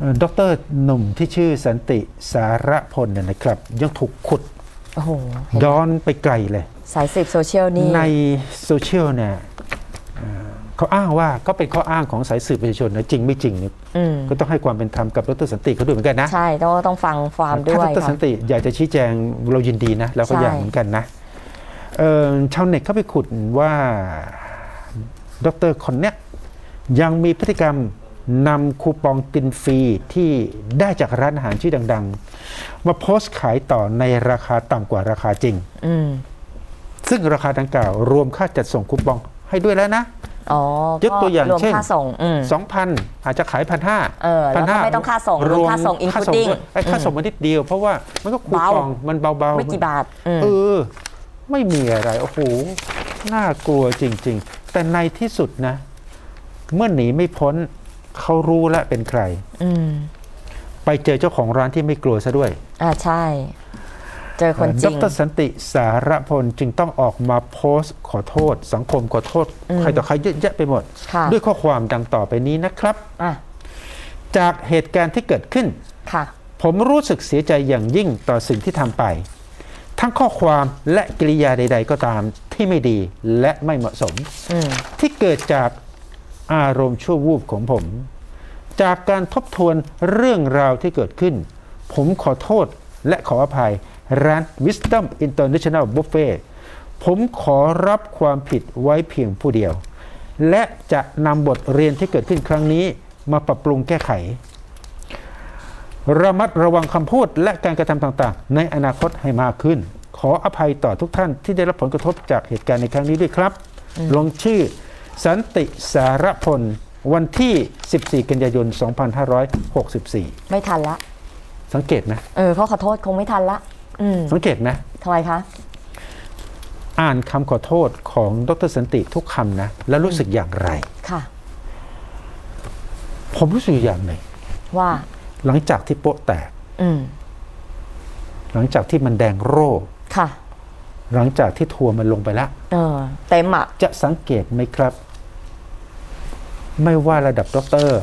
เอ่อดอกเตอรหนุ่มที่ชื่อสันติสารพลเนี่ยนะครับ ยังถูกขุดโอ้โหเห็นย้อนไปไกลเลย สายสืบโซเชียลนี่ ในโซเชียลเนี่ยเอ่อเขาอ้างว่าก็เป็นข้ออ้างของสายสืบประชาชนนะจริงไม่จริงเนี่ยอืม ก็ต้องให้ความเป็นธรรมกับดรสันติเขาด้วยเหมือนกันนะ ใช่ต้องต้องฟังความด้ถ้าวยดรสัค่ะนติอยากจะชี้แจงเรายินดีนะเราก็ใช่ อยากเหมือนกันนะเอ่อชาวเน็ตเข้าไปขุดว่าดรคนเนี้ยยังมีพฤติกรรม นำคูปองกินฟรีที่ได้จากร้านอาหารชื่อดัง ๆ มาโพสต์ขายต่อในราคาต่ำกว่าราคาจริง อืมซึ่งราคาดังกล่าว รวมค่าจัดส่งคูปองให้ด้วยแล้วนะ อ๋อยกตัวอย่างรวมเช่น ค่าส่งอืม2,000อาจจะขายพันห้าเออแล้วก็ไม่ต้องค่าส่งรวมค่าส่ง including ไอ้ค่าส่งมันนิดเดียว เพราะว่ามันก็คูปองมันเบาๆไม่กี่บาทอืม เออ ไม่มีอะไร โอ้โห น่ากลัวจริง ๆ แต่ในที่สุดนะ เมื่อหนีไม่พ้น เขารู้แล้วเป็นใคร อืมไปเจอเจ้าของร้านที่ไม่กลัวซะด้วย อ่าใช่ เจอคนจดริง รสันติสารพลจึงต้องออกมาโพสต์ขอโทษ สังคมขอโทษ อืมใครต่อใครเยอะแยะไปหมด ค่ะ ด้วยข้อความดังต่อไปนี้นะครับ อะจากเหตุการณ์ที่เกิดขึ้น ค่ะ ผมรู้สึกเสียใจอย่างยิ่งต่อสิ่งที่ทำไป ทั้งข้อความและกิริยาใด ๆ ก็ตามที่ไม่ดีและไม่เหมาะสม อืมที่เกิดจาก อารมณ์ชั่ววูบของผม จากการทบทวนเรื่องราวที่เกิดขึ้น ผมขอโทษและขออภัยร้าน Wisdom International Buffet ผมขอรับความผิดไว้เพียงผู้เดียว และจะนำบทเรียนที่เกิดขึ้นครั้งนี้มาปรับปรุงแก้ไข ระมัดระวังคำพูดและการกระทำต่างๆ ในอนาคตให้มากขึ้น ขออภัยต่อทุกท่านที่ได้รับผลกระทบจากเหตุการณ์ในครั้งนี้ด้วยครับ ลงชื่อ สันติสารพล วันที่ 14 กันยายน 2564 ไม่ทันละ สังเกตไหมเออเขาขอโทษคงไม่ทันละอืมสังเกตไหมทำไมคะ อ่านคำขอโทษของดรสันติทุกคำนะ แล้วรู้สึกอย่างไร ค่ะ ผมรู้สึกอย่างหนึ่งว่า หลังจากที่โป๊ะแตกอืมหลังจากที่มันแดงโร่ค่ะ หลังจากที่ทัวร์มันลงไปแล้วเออเต็มอะจะสังเกตไหมครับ ไม่ว่าระดับด็อกเตอร์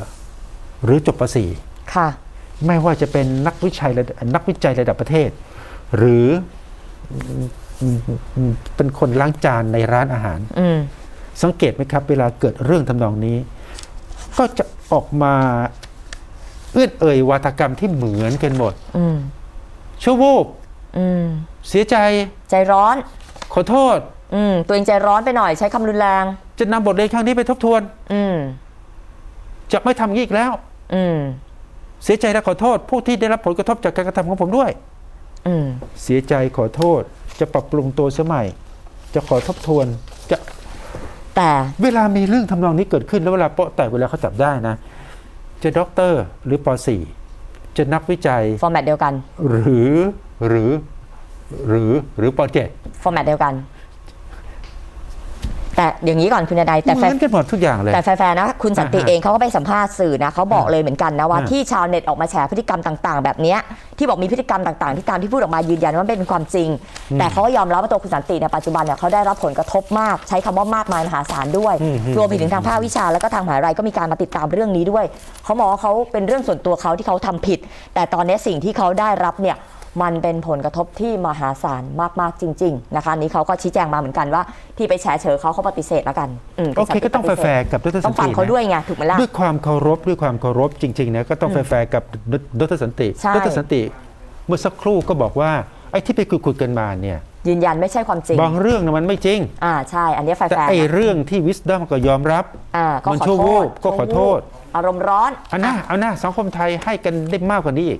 หรือจบประสีค่ะไม่ว่าจะเป็นนักวิจัยระดับนักวิจัยระดับประเทศ หรือเป็นคนล้างจานในร้านอาหารอืมสังเกตไหมครับ เวลาเกิดเรื่องทำนองนี้ ก็จะออกมาเอื้อนเอ่ยวาทกรรมที่เหมือนกันหมดอืมชั่ววูบอืมเสียใจ ใจร้อน ขอโทษอืมตัวเองใจร้อนไปหน่อยใช้คำรุนแรง จะนำบทเรียนครั้งนี้ไปทบทวน อืม จะไม่ทำอย่างนี้อีกแล้วอืมเสียใจและขอโทษ ผู้ที่ได้รับผลกระทบจากการกระทำของผมด้วยอืมเสียใจขอโทษ จะปรับปรุงตัวสมัย จะขอทบทวนจะแต่เวลามีเรื่องทำนองนี้เกิดขึ้นแล้วเวลาโป๊ะแตกเวลาเขาจับได้นะ จะด็อกเตอร์หรือป .4 จะนักวิจัย ฟอร์แมตเดียวกัน หรือหรือหรือหรือป .7 ฟอร์แมตเดียวกัน แต่อย่างนี้ก่อนคุณนายแต่เหแฟมือนกันหมดทุกอย่างเลยแต่แฟร์ๆนะคุณสันติอ่าฮะเองเขาก็ไปสัมภาษณ์สื่อนะเขาบอกอ่าเลยเหมือนกันนะว่าอ่าที่ชาวเน็ตออกมาแชร์พฤติกรรมต่างๆ แบบเนี้ยที่บอกมีพฤติกรรมต่างๆ ที่ตามที่พูดออกมายืนยันว่าเป็นความจริง แต่เขาก็ยอมรับว่าตัวคุณสันติในยปัจจุบันเนี่ยเขาได้รับผลกระทบมาก ใช้คำว่ามากมายมหาศาลด้วยอืมอืมรวมไปถึงทางภาควิชาแล้วก็ทางมหาลัยก็มีการมาติดตามเรื่องนี้ด้วยเขามองว่าเขาเป็นเรื่องส่วนตัวเขาที่เขาทำผิด แต่ตอนนี้สิ่งที่เขาได้รับเนี่ย มันเป็นผลกระทบที่มหาศาลมาก ๆ จริง ๆ นะคะอันนี้เขาก็ชี้แจงมาเหมือนกันว่า ที่ไปแชร์เชอเขาเขาปฏิเสธแล้วกันมโอเคก็ต้องปฏิเสธแฟร์ๆกับดรต้สัอนงติฟังเขานะด้วยไงถูกไหมล่ะด้วยความเคารพด้วยความเคารพจริงๆนะก็ต้องแฟร์ๆกับดรสันติใช่ดรสันติ เมื่อสักครู่ก็บอกว่าไอ้ที่ไปคุยๆกันมาเนี่ยยืนยันไม่ใช่ความจริง บางเรื่องนะมันไม่จริง อ่าใช่ อันนี้แฟร์แต่ๆไอ้นะเรื่องที่วิส d อมก็ยอมรับ อ่าก็มันขอชั่วโทวูษบก็ขอโทษ อารมณ์ร้อนเอาหน้าเอาหน้าสังคมไทยให้กันได้มากกว่านี้อีก